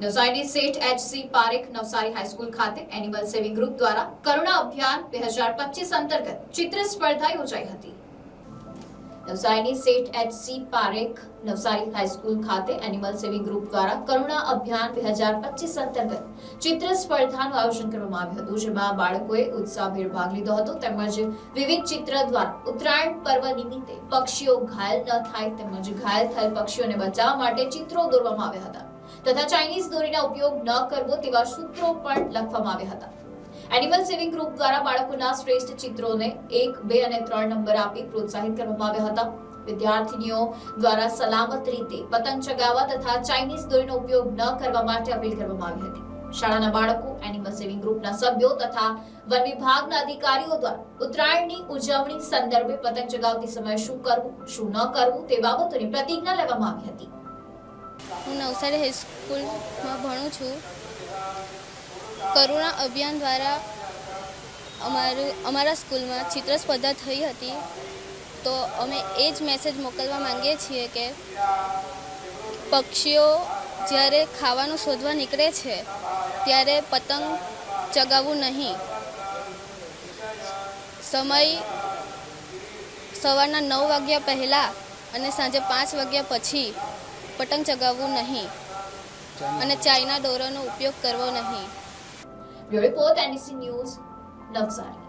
નવસારીની Seth HC Parekh Navsari high school ખાતે animal saving group દ્વારા કરુણા અભિયાન બે હજાર પચીસ અંતર્ગત ચિત્ર સ્પર્ધા યોજાઈ હતી નવસારીની Seth HC Parekh Navsari high school ખાતે એનિમલ સેવિંગ ગ્રુપ દ્વારા કરુણા અભિયાન બે હજાર પચીસ અંતર્ગત ચિત્ર સ્પર્ધાનું આયોજન કરવામાં આવ્યું હતું, જેમાં બાળકોએ ઉત્સાહભેર ભાગ લીધો હતો, તેમજ વિવિધ ચિત્ર દ્વારા ઉત્તરાયણ પર્વ નિમિત્તે પક્ષીઓ ઘાયલ ન થાય તેમજ ઘાયલ થયેલ પક્ષીઓને બચાવવા માટે ચિત્રો દોરવામાં આવ્યા હતા. તથા ચાઇનીઝ દોરીના ઉપયોગ ન કરવો તેવા સૂત્રો પણ લખવામાં આવ્યા હતા. એનિમલ સેવિંગ ગ્રુપ દ્વારા બાળકોના શ્રેષ્ઠ ચિત્રોને એક, બે અને ત્રણ નંબર આપી પ્રોત્સાહિત કરવામાં આવ્યા હતા. વિદ્યાર્થીનીઓ દ્વારા સલામત રીતે પતંગ ચગાવવા તથા ચાઇનીઝ દોરીનો ઉપયોગ ન કરવા માટે અપીલ કરવામાં આવી હતી. શાળાના બાળકો એનિમલ સેવિંગ ગ્રુપના સભ્યો તથા વન વિભાગના અધિકારીઓ દ્વારા ઉત્તરાયણની ઉજવણી સંદર્ભે પતંગ ચગાવતી સમયે શું કરવું, શું ન કરવું તે બાબતોની પ્રતિજ્ઞા લેવામાં આવી હતી. હું નવસારી હાઈસ્કૂલમાં ભણું છું. કરુણા અભિયાન દ્વારા અમારું, અમારા સ્કૂલમાં ચિત્ર સ્પર્ધા થઈ હતી. તો અમે એ જ મેસેજ મોકલવા માંગીએ છીએ કે પક્ષીઓ જ્યારે ખાવાનું શોધવા નીકળે છે, ત્યારે પતંગ ચગાવવું નહીં. સમય સવારના નવ વાગ્યા પહેલાં અને સાંજે પાંચ વાગ્યા પછી પતંગ ચગાવવું નહીં. અને ચાઇના દોરાનો ઉપયોગ કરવો નહીં. Report NDC news Navsari.